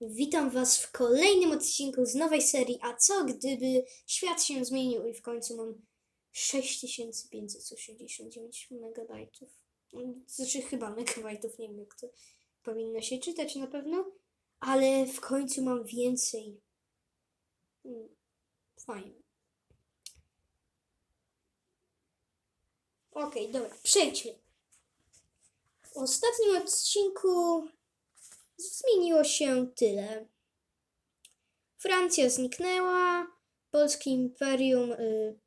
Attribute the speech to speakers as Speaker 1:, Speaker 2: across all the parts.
Speaker 1: Witam Was w kolejnym odcinku z nowej serii A co gdyby świat się zmienił i w końcu mam 6589 megabajtów. Znaczy chyba megabajtów, nie wiem jak to powinno się czytać na pewno, ale w końcu mam więcej. Mm, Fajnie. Okej, dobra, przejdźmy. W ostatnim odcinku zmieniło się tyle. Francja zniknęła, polskie imperium, y,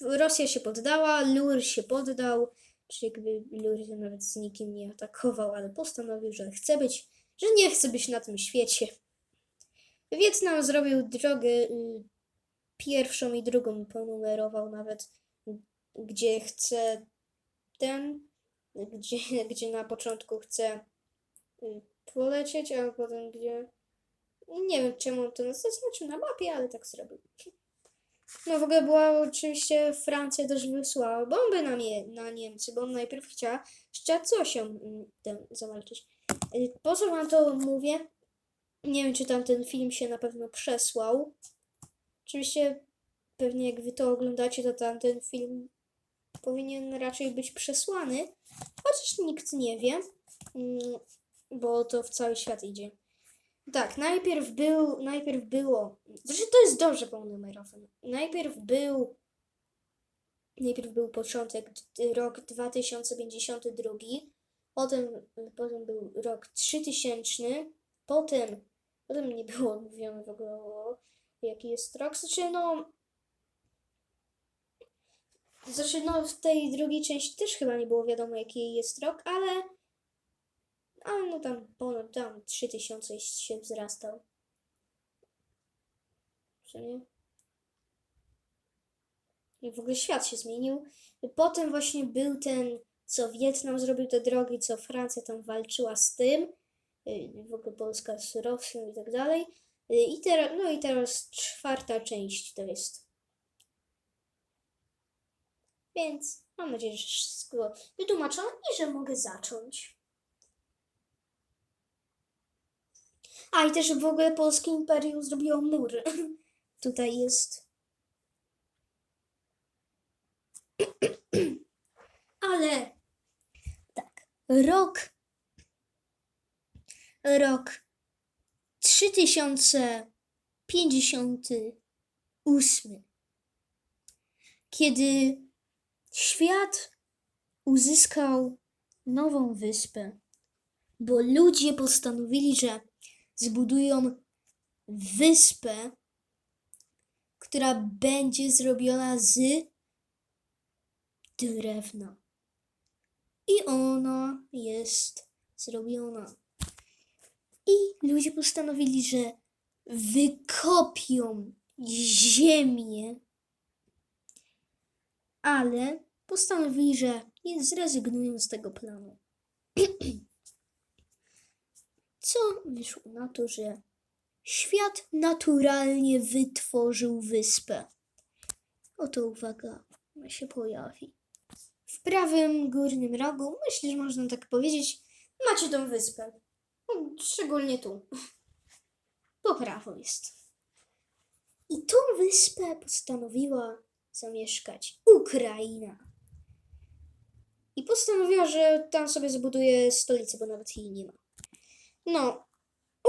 Speaker 1: Rosja się poddała, Lur się poddał, czy jakby Lur nawet z nikim nie atakował, ale postanowił, że chce być, że nie chce być na tym świecie. Wietnam zrobił drogę y, pierwszą i drugą, ponumerował nawet, gdzie chce ten, gdzie, gdzie na początku chce y, polecieć, a potem gdzie. Nie wiem czemu to zaznaczył na mapie, ale tak zrobił. No w ogóle była oczywiście Francja też wysłała bomby na, nie, na Niemcy, bo on najpierw chciała z Czacosią mm, ten zawalczyć. Y, Po co wam to mówię? Nie wiem, czy tam ten film się na pewno przesłał. Oczywiście pewnie jak wy to oglądacie, to tam ten film powinien raczej być przesłany, chociaż nikt nie wie. Bo to w cały świat idzie. Tak, najpierw był, najpierw było, zresztą to jest dobrze ponumerowane. Najpierw był, najpierw był początek, rok 2052, potem, potem był rok 3000, potem, potem nie było mówione w ogóle o jaki jest rok, znaczy no, zresztą no w tej drugiej części też chyba nie było wiadomo jaki jest rok, ale a no tam ponad tam 3000 się wzrastał. Co nie? I w ogóle świat się zmienił. Potem właśnie był ten, co Wietnam zrobił te drogi, co Francja tam walczyła z tym. y, W ogóle Polska z Rosją i tak dalej. Y, I teraz, no i teraz czwarta część to jest. Więc mam nadzieję, że wszystko wytłumaczono i że mogę zacząć. A i też w ogóle Polskie Imperium zrobiło mur. Tutaj jest. Ale tak, rok rok 3058 kiedy świat uzyskał nową wyspę, bo ludzie postanowili, że zbudują wyspę, która będzie zrobiona z drewna. I ona jest zrobiona. I ludzie postanowili, że wykopią ziemię, ale postanowili, że nie zrezygnują z tego planu. Co wyszło na to, że świat naturalnie wytworzył wyspę. Oto uwaga, się pojawi. W prawym górnym rogu, myślę, że można tak powiedzieć, macie tą wyspę. No, Szczególnie tu. Po prawo jest. I tą wyspę postanowiła zamieszkać Ukraina. I postanowiła, że tam sobie zbuduje stolicę, bo nawet jej nie ma. No,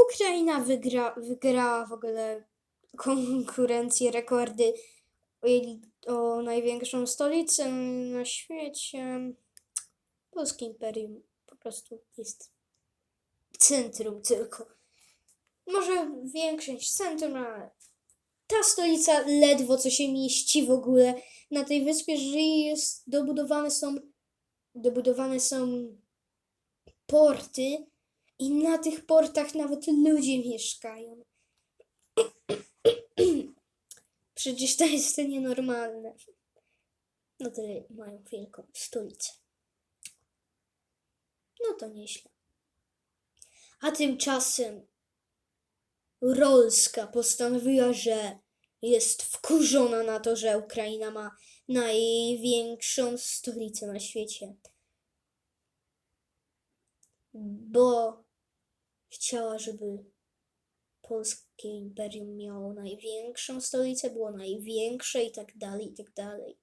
Speaker 1: Ukraina wygra, wygrała w ogóle konkurencję, rekordy o, największą stolicę na świecie. Polskie Imperium po prostu jest centrum tylko. Może większość centrum, ale ta stolica ledwo co się mieści w ogóle na tej wyspie, że jest dobudowane są dobudowane są porty i na tych portach nawet ludzie mieszkają. Przecież to jest nienormalne. No tyle mają wielką stolicę. No to nieźle. A tymczasem Rolska postanowiła, że jest wkurzona na to, że Ukraina ma największą stolicę na świecie. Bo chciała, żeby polskie imperium miało największą stolicę, było największe i tak dalej, i tak dalej.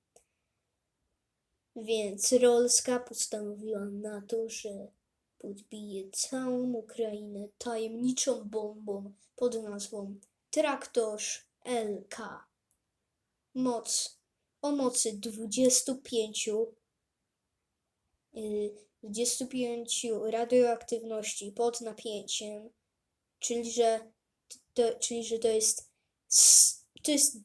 Speaker 1: Więc Rolska postanowiła na to, że podbije całą Ukrainę tajemniczą bombą pod nazwą Traktorz LK. Moc o mocy 25 y, 25 radioaktywności pod napięciem, czyli że to, czyli że to jest to jest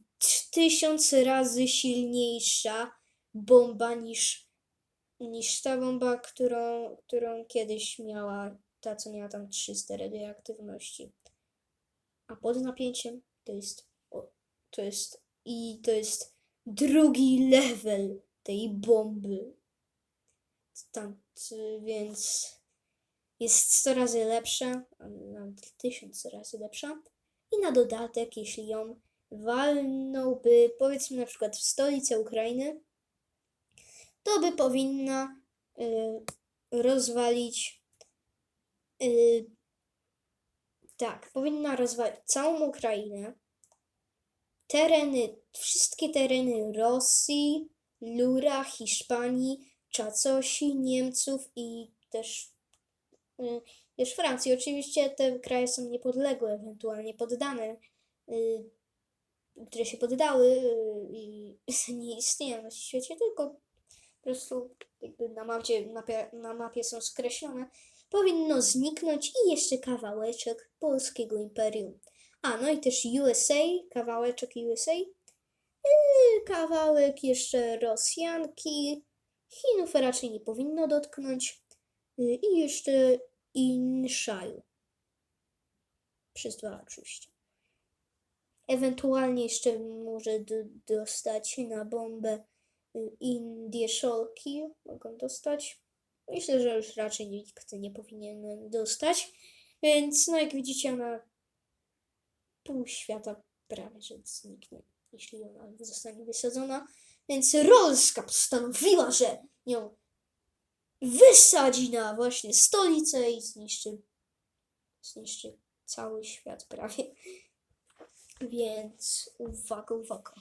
Speaker 1: tysiąc razy silniejsza bomba niż, niż ta bomba, którą, którą kiedyś miała ta, co miała tam 300 radioaktywności. A pod napięciem to jest, to jest i to jest drugi level tej bomby. Tam, więc jest 100 razy lepsza, nawet 1000 razy lepsza. I na dodatek, jeśli ją walnąłby, powiedzmy na przykład w stolicę Ukrainy, to by powinna y, rozwalić. Y, tak, powinna rozwalić całą Ukrainę, tereny, wszystkie tereny Rosji, Lura, Hiszpanii, Czacosi, Niemców i też, y, też Francji. Oczywiście te kraje są niepodległe, ewentualnie poddane, y, które się poddały y, i nie istnieją na świecie, tylko po prostu jakby na mapie, mapie, na mapie są skreślone, powinno zniknąć i jeszcze kawałeczek polskiego imperium. A, no i też USA, kawałeczek USA, yy, kawałek jeszcze Rosjanki, Chinów raczej nie powinno dotknąć yy, i jeszcze Inshaju. Przez dwa oczywiście. Ewentualnie jeszcze może dostać na bombę y, Indie Szolki mogą dostać. Myślę, że już raczej nikt nie powinien dostać. Więc no jak widzicie ona pół świata prawie że zniknie, jeśli ona zostanie wysadzona. Więc Rolska postanowiła, że ją wysadzi na właśnie stolicę i zniszczy, zniszczy cały świat prawie. Więc uwaga, uwaga.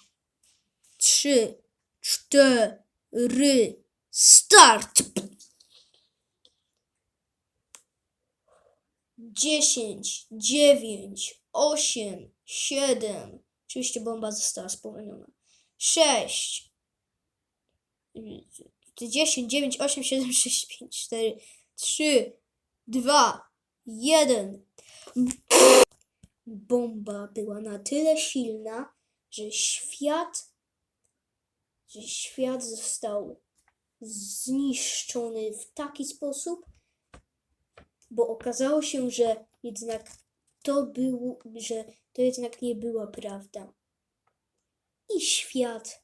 Speaker 1: Trzy, cztery, start! Dziesięć, dziewięć, osiem, siedem. Oczywiście bomba została spowolniona. Sześć, dziesięć, dziewięć, osiem, siedem, sześć, pięć, cztery, trzy, dwa, jeden. Bomba była na tyle silna, że świat, że świat został zniszczony w taki sposób, bo okazało się, że jednak to był, że to jednak nie była prawda. I świat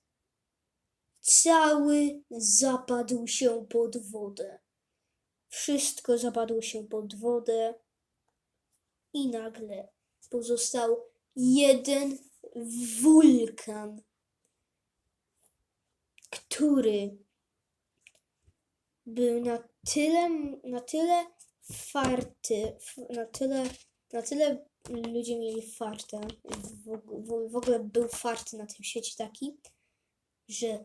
Speaker 1: cały zapadł się pod wodę. Wszystko zapadło się pod wodę i nagle pozostał jeden wulkan, który był na tyle, na tyle farty, na tyle, na tyle ludzie mieli farta, w, w, w ogóle był fart na tym świecie taki, że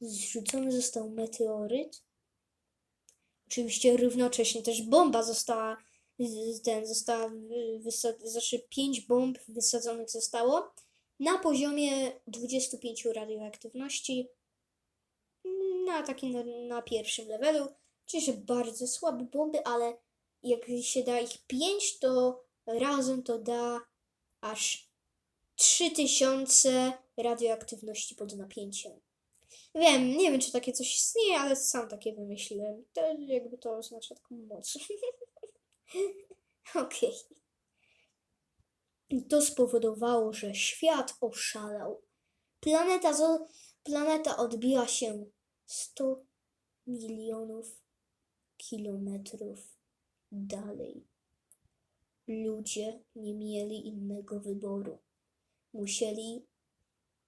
Speaker 1: zrzucony został meteoryt. Oczywiście równocześnie też bomba została, ten, została znaczy pięć bomb wysadzonych zostało na poziomie 25 radioaktywności na takim na, na pierwszym levelu, czyli że bardzo słabe bomby, ale jak się da ich 5, to razem to da aż 3000 radioaktywności pod napięciem. Wiem, nie wiem, czy takie coś istnieje, ale sam takie wymyśliłem. To jakby to oznacza taką moc. Okej. I to spowodowało, że świat oszalał. Planeta, zo- planeta odbiła się 100 milionów kilometrów dalej. Ludzie nie mieli innego wyboru. Musieli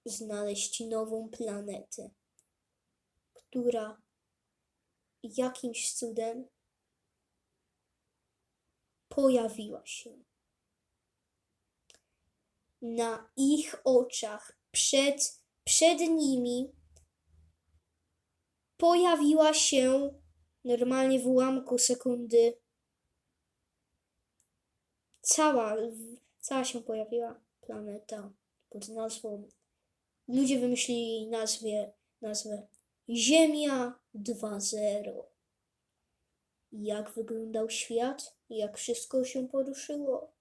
Speaker 1: znaleźć nową planetę, która jakimś cudem pojawiła się. na ich oczach, przed, przed nimi, pojawiła się normalnie w ułamku sekundy cała, cała się pojawiła planeta pod nazwą. Ludzie wymyślili nazwie, nazwę Ziemia 2.0. Jak wyglądał świat? Jak wszystko się poruszyło?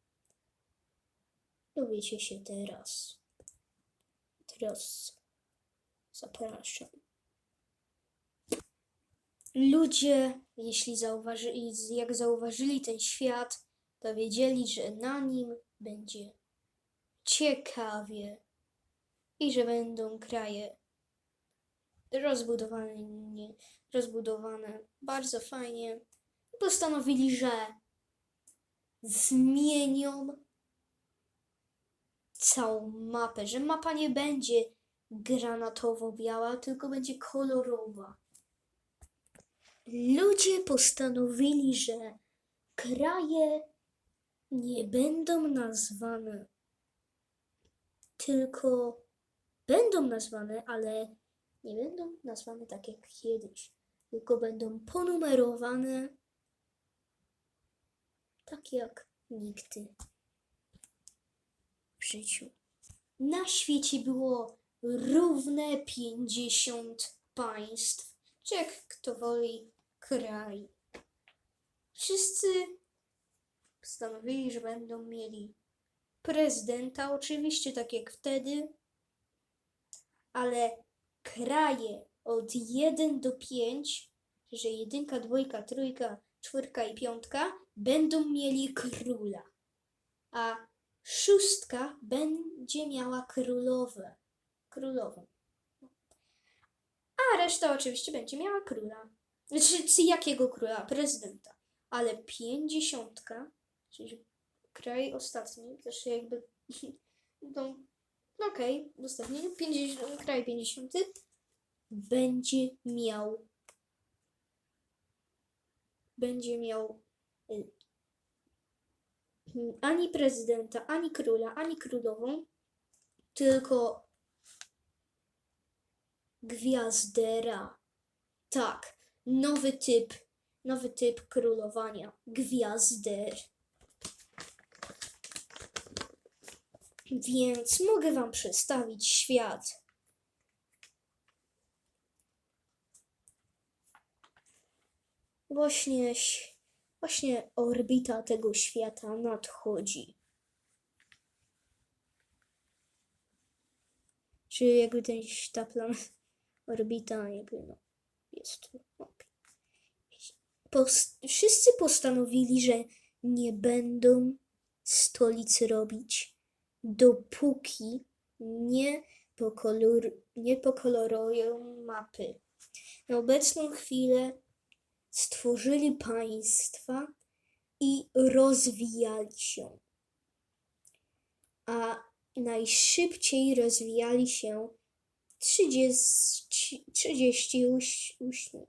Speaker 1: Dowiecie się teraz. Teraz zapraszam. Ludzie, jeśli zauważyli, jak zauważyli ten świat, to wiedzieli, że na nim będzie ciekawie i że będą kraje rozbudowane, rozbudowane bardzo fajnie. Postanowili, że zmienią całą mapę, że mapa nie będzie granatowo-biała, tylko będzie kolorowa. Ludzie postanowili, że kraje nie będą nazwane, tylko będą nazwane, ale nie będą nazwane tak jak kiedyś, tylko będą ponumerowane tak jak nigdy w życiu. Na świecie było równe 50 państw, czy jak kto woli, kraj. Wszyscy postanowili, że będą mieli prezydenta, oczywiście tak jak wtedy, ale kraje od 1 do 5, że jedynka, dwójka, trójka, czwórka i piątka będą mieli króla, a szóstka będzie miała królowę, królową. A reszta oczywiście będzie miała króla. Znaczy, czy jakiego króla? Prezydenta. Ale pięćdziesiątka, czyli kraj ostatni, też jakby, no, no okej, ostatni, 50, kraj pięćdziesiąty, będzie miał, będzie miał y, ani prezydenta, ani króla, ani królową, tylko gwiazdera. Tak, nowy typ, nowy typ królowania. Gwiazder. Więc mogę wam przedstawić świat. Właśnie, właśnie orbita tego świata nadchodzi. Czy jakby ten, ta plan, orbita jakby no, jest tu. okej. Pos, wszyscy postanowili, że nie będą stolic robić, dopóki nie, pokolor, nie pokolorują mapy. Na obecną chwilę stworzyli państwa i rozwijali się. A najszybciej rozwijali się 30, 38,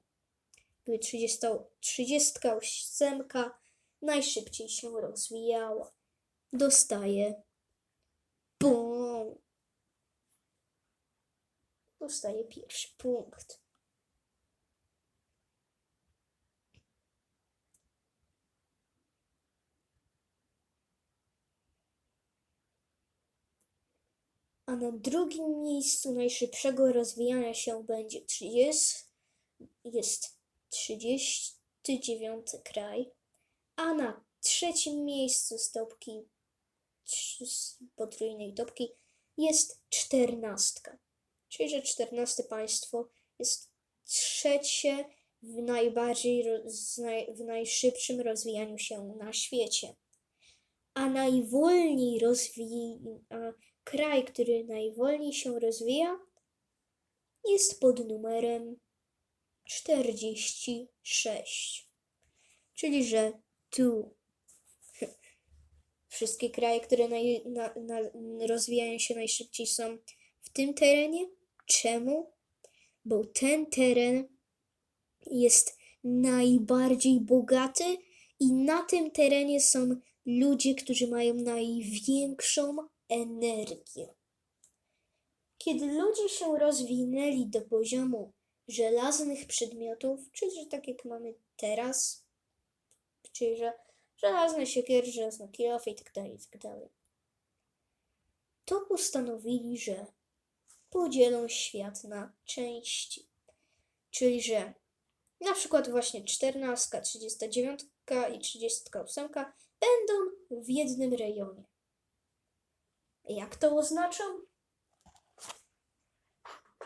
Speaker 1: jakby 30, 38 najszybciej się rozwijała. Dostaje bum. Dostaje pierwszy punkt. a na drugim miejscu najszybszego rozwijania się będzie 30, jest 39 kraj, a na trzecim miejscu z topki trz- z potrójnej topki jest 14. Czyli, że 14 państwo jest trzecie w najbardziej w najszybszym rozwijaniu się na świecie. A najwolniej kraj, który najwolniej się rozwija, jest pod numerem 46. Czyli, że tu wszystkie kraje, które naj, na, na, rozwijają się najszybciej są w tym terenie. Czemu? Bo ten teren jest najbardziej bogaty i na tym terenie są ludzie, którzy mają największą energię. Kiedy ludzie się rozwinęli do poziomu żelaznych przedmiotów, czyli że tak jak mamy teraz, czyli że żelazne siekiery, żelazne kilofy i tak dalej, i tak to postanowili, że podzielą świat na części. Czyli, że na przykład właśnie 14, 39 i 38 będą w jednym rejonie. Jak to oznacza?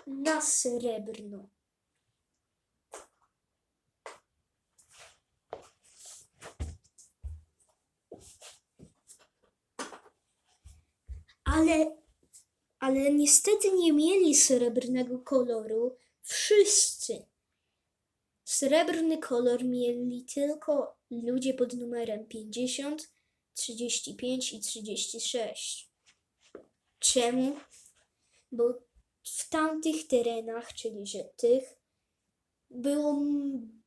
Speaker 1: Na srebrno. Ale, ale niestety nie mieli srebrnego koloru wszyscy. Srebrny kolor mieli tylko ludzie pod numerem 50, 35 i 36. Czemu? Bo w tamtych terenach, czyli że tych, było,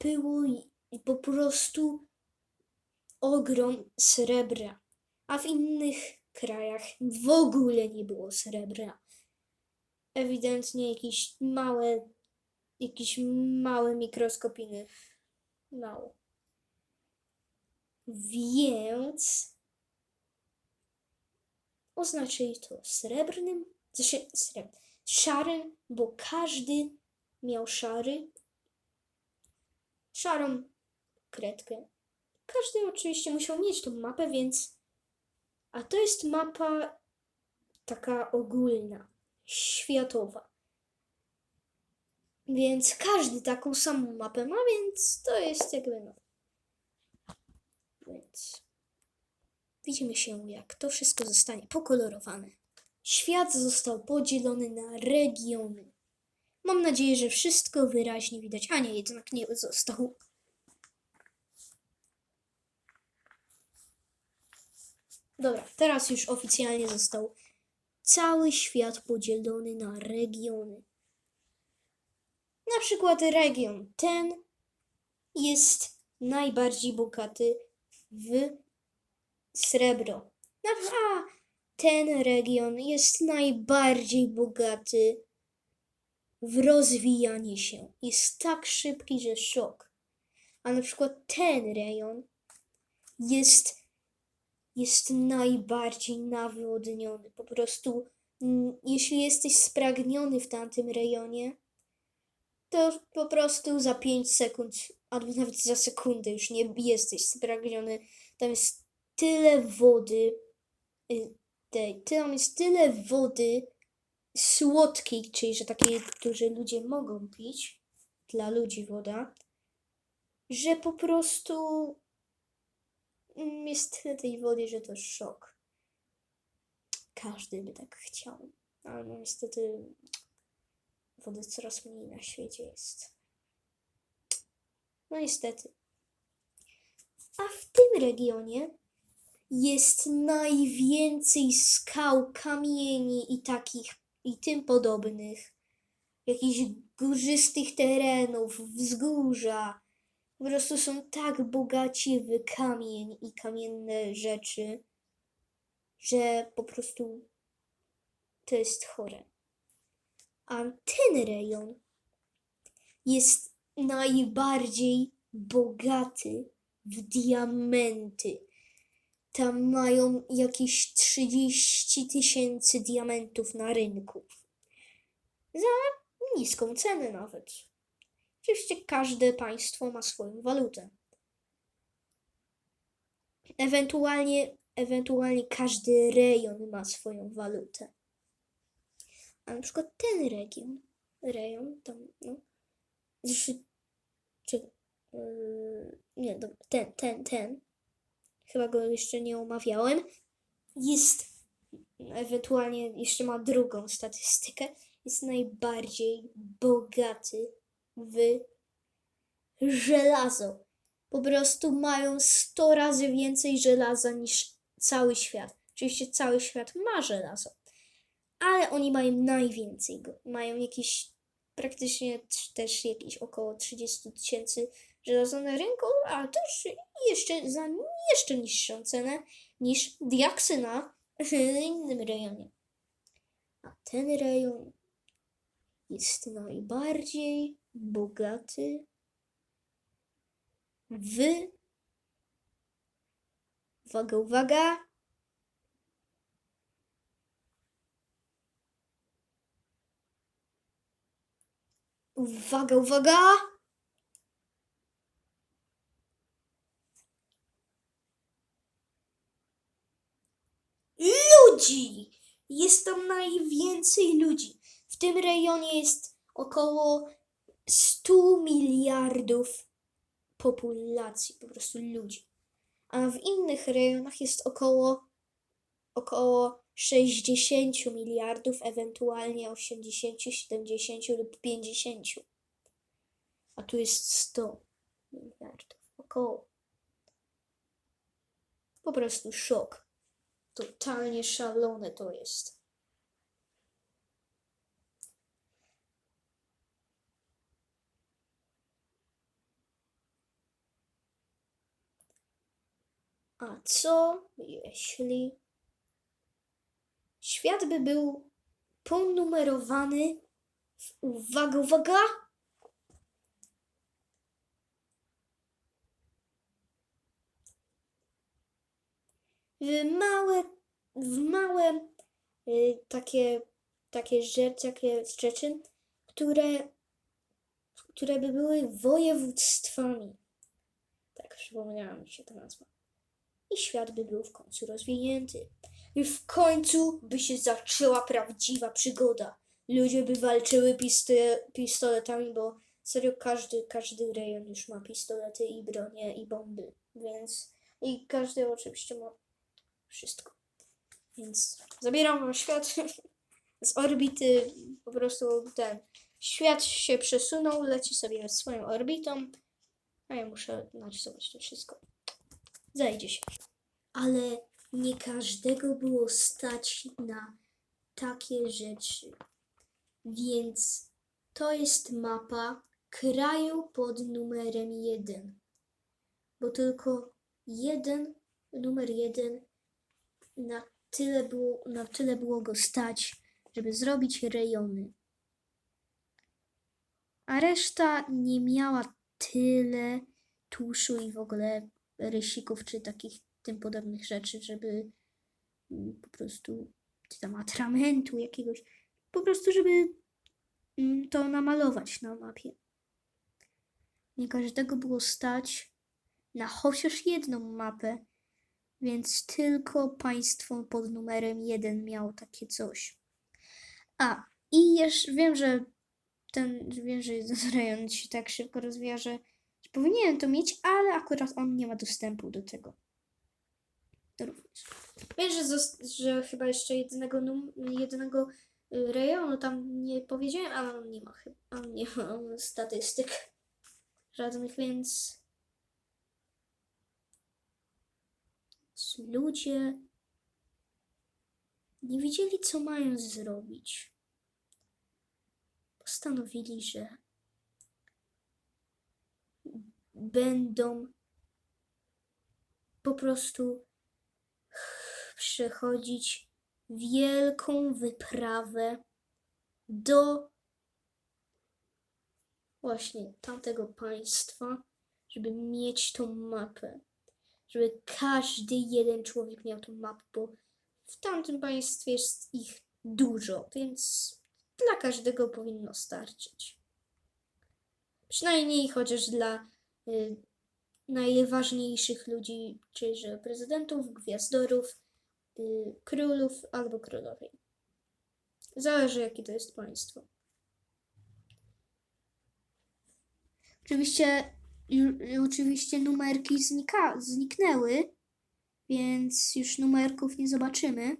Speaker 1: było po prostu ogrom srebra, a w innych krajach w ogóle nie było srebra. Ewidentnie jakieś małe, jakieś małe mikroskopiny. Mało. Więc oznaczyli to srebrnym, znaczy srebr, szarym, bo każdy miał szary, szarą kredkę. Każdy oczywiście musiał mieć tą mapę, więc. A to jest mapa taka ogólna, światowa. Więc każdy taką samą mapę ma, więc to jest jakby no. Więc widzimy się, jak to wszystko zostanie pokolorowane. Świat został podzielony na regiony. Mam nadzieję, że wszystko wyraźnie widać. A nie, jednak nie został. Dobra, teraz już oficjalnie został cały świat podzielony na regiony. Na przykład region ten jest najbardziej bogaty w srebro. A ten region jest najbardziej bogaty w rozwijanie się. Jest tak szybki, że szok. A na przykład ten rejon jest, jest najbardziej nawodniony. Po prostu, mm, jeśli jesteś spragniony w tamtym rejonie, to po prostu za 5 sekund, albo nawet za sekundę już nie jesteś spragniony. Tam jest tyle wody, y, tej, tam jest tyle wody słodkiej, czyli że takiej, którzy ludzie mogą pić, dla ludzi woda, że po prostu jest tyle tej wody, że to szok. Każdy by tak chciał, ale no niestety wody coraz mniej na świecie jest. No niestety. A w tym regionie jest najwięcej skał, kamieni i takich i tym podobnych. Jakichś górzystych terenów, wzgórza. Po prostu są tak bogaci w kamień i kamienne rzeczy, że po prostu to jest chore. A ten rejon jest najbardziej bogaty w diamenty. Tam mają jakieś 30 tysięcy diamentów na rynku. Za niską cenę nawet. Oczywiście każde państwo ma swoją walutę. Ewentualnie, ewentualnie każdy rejon ma swoją walutę. A na przykład ten region, rejon, tam, no, zresztą, czy, yy, nie, ten, ten, ten, chyba go jeszcze nie omawiałem, jest, ewentualnie jeszcze ma drugą statystykę, jest najbardziej bogaty w żelazo. Po prostu mają 100 razy więcej żelaza niż cały świat. Oczywiście cały świat ma żelazo, ale oni mają najwięcej go. Mają jakieś praktycznie też jakieś około 30 tysięcy żelaza na rynku, a też jeszcze za jeszcze niższą cenę niż diaksyna w innym rejonie. A ten rejon jest najbardziej bogaty w. Uwaga, uwaga. Uwaga, uwaga. Ludzi! Jest tam najwięcej ludzi. W tym rejonie jest około 100 miliardów populacji, po prostu ludzi. A w innych rejonach jest około, około 60 miliardów, ewentualnie 80, 70 lub 50. A tu jest 100 miliardów, około. Po prostu szok. Totalnie szalone to jest. A co jeśli świat by był ponumerowany w uwaga, uwaga! W małe, w małe y, takie, takie rzeczy, takie rzeczy, które, które by były województwami. Tak, przypomniała mi się ta nazwa i świat by był w końcu rozwinięty. I w końcu by się zaczęła prawdziwa przygoda. Ludzie by walczyły pistoletami, bo serio każdy, każdy rejon już ma pistolety i bronie i bomby, więc i każdy oczywiście ma wszystko. Więc zabieram wam świat z orbity, po prostu ten świat się przesunął, leci sobie swoją orbitą, a ja muszę narysować to wszystko zajdzie się. Ale nie każdego było stać na takie rzeczy. Więc to jest mapa kraju pod numerem jeden. Bo tylko jeden, numer jeden, na tyle było, na tyle było go stać, żeby zrobić rejony. A reszta nie miała tyle tuszu i w ogóle rysików czy takich tym podobnych rzeczy, żeby mm, po prostu czy tam atramentu jakiegoś, po prostu żeby mm, to namalować na mapie. Nie każdego było stać na chociaż jedną mapę, więc tylko państwo pod numerem jeden miało takie coś. A, i jeszcze wiem, że ten, wiem, że rejon się tak szybko rozwija, że Powinienem to mieć, ale akurat on nie ma dostępu do tego. Również. Wiem, że, że chyba jeszcze jednego, num- jednego y, rejonu tam nie powiedziałem, ale on nie ma chyba, on nie ma statystyk żadnych, więc ludzie nie wiedzieli, co mają zrobić. Postanowili, że będą po prostu przechodzić wielką wyprawę do właśnie tamtego państwa, żeby mieć tą mapę. Żeby każdy jeden człowiek miał tą mapę, bo w tamtym państwie jest ich dużo, więc dla każdego powinno starczyć. Przynajmniej chociaż dla najważniejszych ludzi, czyli że prezydentów, gwiazdorów, y, królów albo królowej. Zależy, jakie to jest państwo. Oczywiście, oczywiście numerki znika, zniknęły, więc już numerków nie zobaczymy.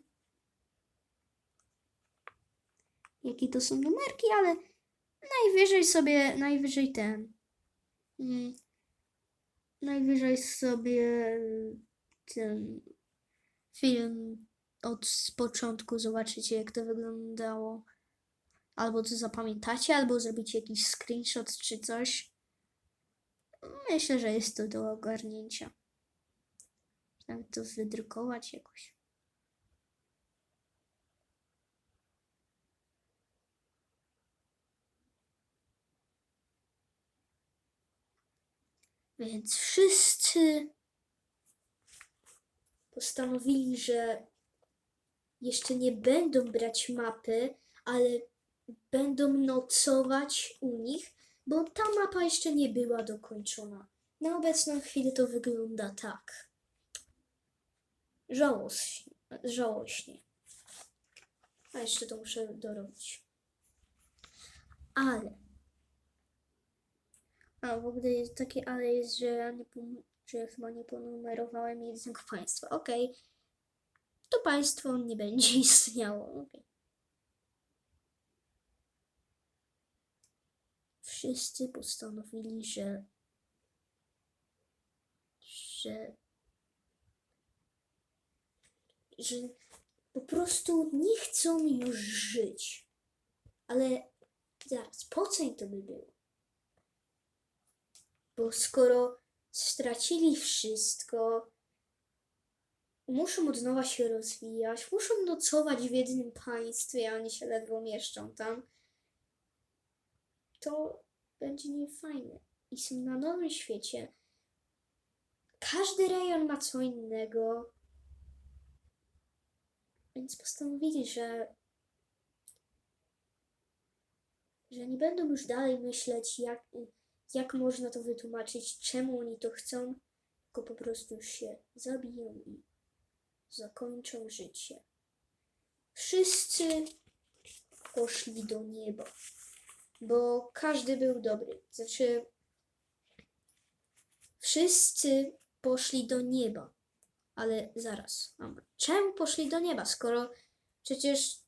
Speaker 1: Jakie to są numerki, ale najwyżej sobie, najwyżej ten. Mm, najwyżej sobie ten film od początku zobaczycie, jak to wyglądało. Albo to zapamiętacie, albo zrobicie jakiś screenshot czy coś. Myślę, że jest to do ogarnięcia. Nawet to wydrukować jakoś. Więc wszyscy postanowili, że jeszcze nie będą brać mapy, ale będą nocować u nich, bo ta mapa jeszcze nie była dokończona. Na obecną chwilę to wygląda tak. Żałośnie. żałośnie. A jeszcze to muszę dorobić. Ale. A w ogóle jest takie ale jest, że ja, nie, że ja chyba nie ponumerowałem jednego państwa. Okej. To państwo nie będzie istniało. Okej. Wszyscy postanowili, że że że po prostu nie chcą już żyć. Ale zaraz, po co im to by było? Bo skoro stracili wszystko, muszą od nowa się rozwijać, muszą nocować w jednym państwie, a oni się ledwo mieszczą tam, to będzie niefajne. I są na nowym świecie. Każdy rejon ma co innego. Więc postanowili, że, że nie będą już dalej myśleć, jak, jak można to wytłumaczyć, czemu oni to chcą, tylko po prostu się zabiją i zakończą życie. Wszyscy poszli do nieba, bo każdy był dobry. Znaczy, wszyscy poszli do nieba. Ale zaraz. Czemu poszli do nieba, skoro przecież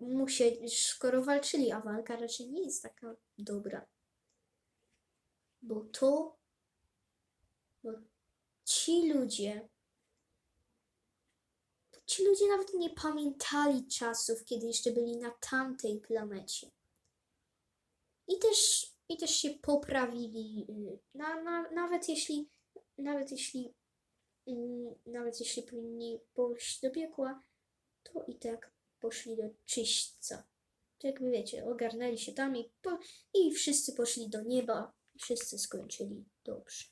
Speaker 1: musieli, skoro walczyli, a walka raczej nie jest taka dobra. Bo to, bo ci ludzie, ci ludzie nawet nie pamiętali czasów, kiedy jeszcze byli na tamtej planecie. I też, i też się poprawili, y, na, na, nawet jeśli, nawet jeśli Mm, nawet jeśli powinni pójść do piekła, to i tak poszli do czyśćca. To jakby wiecie, ogarnęli się tam i, po, i wszyscy poszli do nieba wszyscy skończyli dobrze.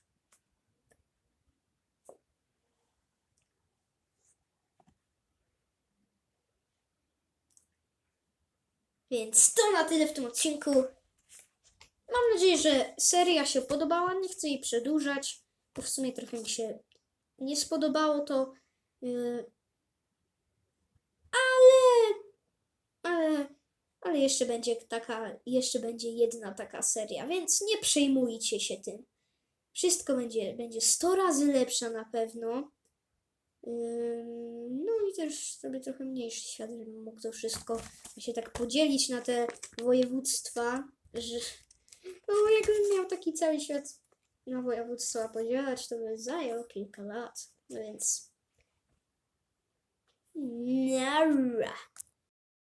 Speaker 1: Więc to na tyle w tym odcinku. Mam nadzieję, że seria się podobała. Nie chcę jej przedłużać, bo w sumie trochę mi się nie spodobało to. Yy, ale, ale, ale jeszcze będzie taka, jeszcze będzie jedna taka seria, więc nie przejmujcie się tym. Wszystko będzie, będzie 100 razy lepsza na pewno. No i też sobie trochę mniejszy świat, żebym mógł to wszystko się tak podzielić na te województwa, że no jakbym miał taki cały świat na województwa podzielać, to by zajęło kilka lat, więc... Nara.